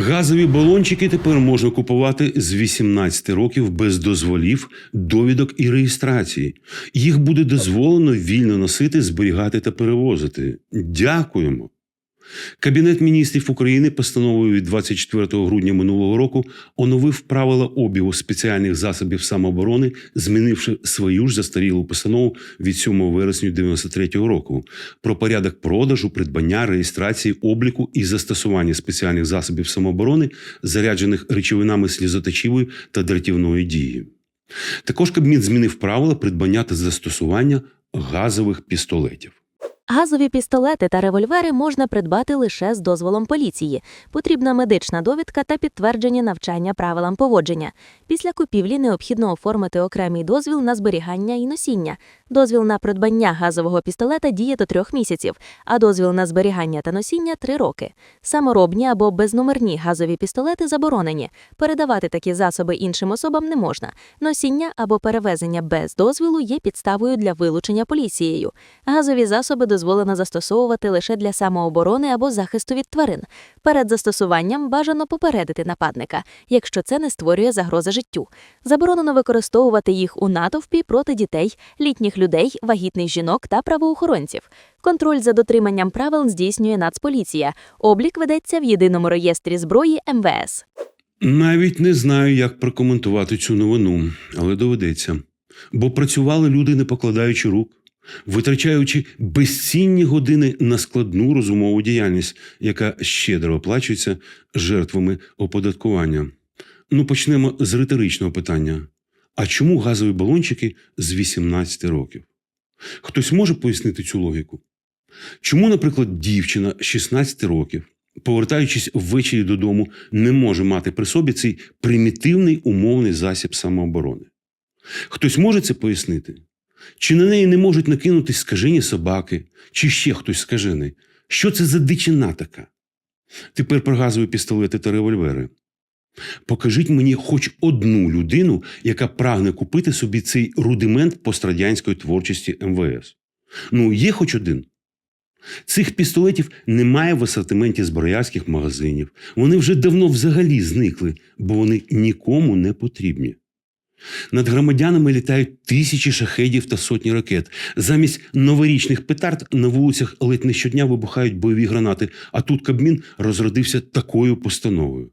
Газові балончики тепер можна купувати з 18 років без дозволів, довідок і реєстрації. Їх буде дозволено вільно носити, зберігати та перевозити. Дякуємо. Кабінет міністрів України постановою від 24 грудня минулого року оновив правила обігу спеціальних засобів самооборони, змінивши свою ж застарілу постанову від 7 вересня 1993 року про порядок продажу, придбання, реєстрації, обліку і застосування спеціальних засобів самооборони, заряджених речовинами слізоточивої та дратівної дії. Також Кабмін змінив правила придбання та застосування газових пістолетів. Газові пістолети та револьвери можна придбати лише з дозволом поліції. Потрібна медична довідка та підтвердження навчання правилам поводження. Після купівлі необхідно оформити окремий дозвіл на зберігання і носіння. Дозвіл на придбання газового пістолета діє до трьох місяців, а дозвіл на зберігання та носіння три роки. Саморобні або безномерні газові пістолети заборонені. Передавати такі засоби іншим особам не можна. Носіння або перевезення без дозвілу є підставою для вилучення поліцією. Газові засоби дозволено застосовувати лише для самооборони або захисту від тварин. Перед застосуванням бажано попередити нападника, якщо це не створює загрози життю. Заборонено використовувати їх у натовпі проти дітей, літніх людей, вагітних жінок та правоохоронців. Контроль за дотриманням правил здійснює Нацполіція. Облік ведеться в єдиному реєстрі зброї МВС. Навіть не знаю, як прокоментувати цю новину, але доведеться. Бо працювали люди, не покладаючи рук, витрачаючи безцінні години на складну розумову діяльність, яка щедро оплачується жертвами оподаткування. Ну, почнемо з риторичного питання: а чому газові балончики з 18 років? Хтось може пояснити цю логіку? Чому, наприклад, дівчина 16 років, повертаючись ввечері додому, не може мати при собі цей примітивний умовний засіб самооборони? Хтось може це пояснити? Чи на неї не можуть накинутись скажені собаки, чи ще хтось скажений? Що це за дичина така? Тепер про газові пістолети та револьвери. Покажіть мені хоч одну людину, яка прагне купити собі цей рудимент пострадянської творчості МВС. Ну, є хоч один. Цих пістолетів немає в асортименті зброярських магазинів. Вони вже давно взагалі зникли, бо вони нікому не потрібні. Над громадянами літають тисячі шахедів та сотні ракет. Замість новорічних петард на вулицях ледь не щодня вибухають бойові гранати, а тут Кабмін розродився такою постановою.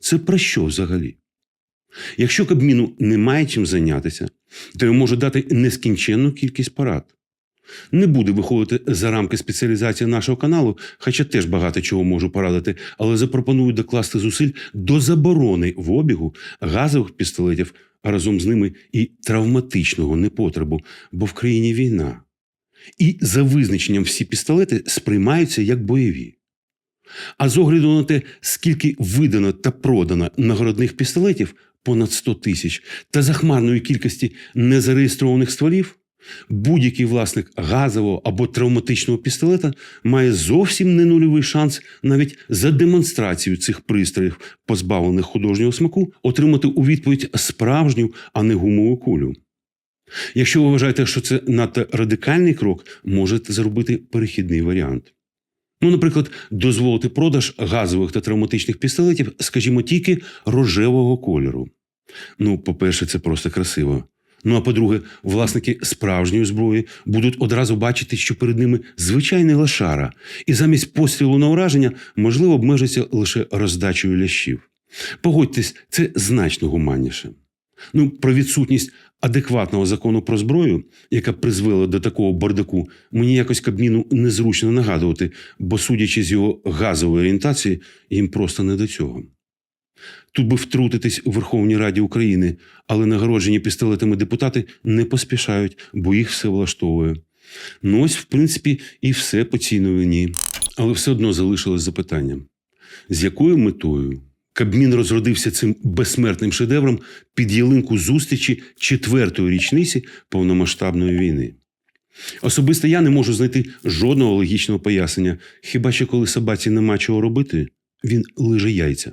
Це про що взагалі? Якщо Кабміну немає чим зайнятися, то йому може дати нескінченну кількість порад. Не буду виходити за рамки спеціалізації нашого каналу, хоча теж багато чого можу порадити, але запропоную докласти зусиль до заборони в обігу газових пістолетів, а разом з ними і травматичного непотребу, бо в країні війна. І за визначенням всі пістолети сприймаються як бойові. А з огляду на те, скільки видано та продано нагородних пістолетів понад 100 тисяч, та захмарної кількості незареєстрованих стволів, будь-який власник газового або травматичного пістолета має зовсім не нульовий шанс навіть за демонстрацію цих пристроїв, позбавлених художнього смаку, отримати у відповідь справжню, а не гумову кулю. Якщо ви вважаєте, що це надто радикальний крок, можете зробити перехідний варіант. Ну, наприклад, дозволити продаж газових та травматичних пістолетів, скажімо, тільки рожевого кольору. Ну, по-перше, це просто красиво. Ну а по-друге, власники справжньої зброї будуть одразу бачити, що перед ними звичайний лошара, і замість пострілу на ураження можливо обмежиться лише роздачею лящів. Погодьтесь, це значно гуманніше. Ну, про відсутність адекватного закону про зброю, яка призвела до такого бардаку, мені якось Кабміну незручно нагадувати, бо, судячи з його газової орієнтації, їм просто не до цього. Тут би втрутитись у Верховній Раді України, але нагороджені пістолетами депутати не поспішають, бо їх все влаштовує. Ну ось, в принципі, і все по цій новині. Але все одно залишилось запитання: з якою метою Кабмін розродився цим безсмертним шедевром під ялинку зустрічі четвертої річниці повномасштабної війни? Особисто я не можу знайти жодного логічного пояснення, хіба що коли собаці нема чого робити, він лиже яйця.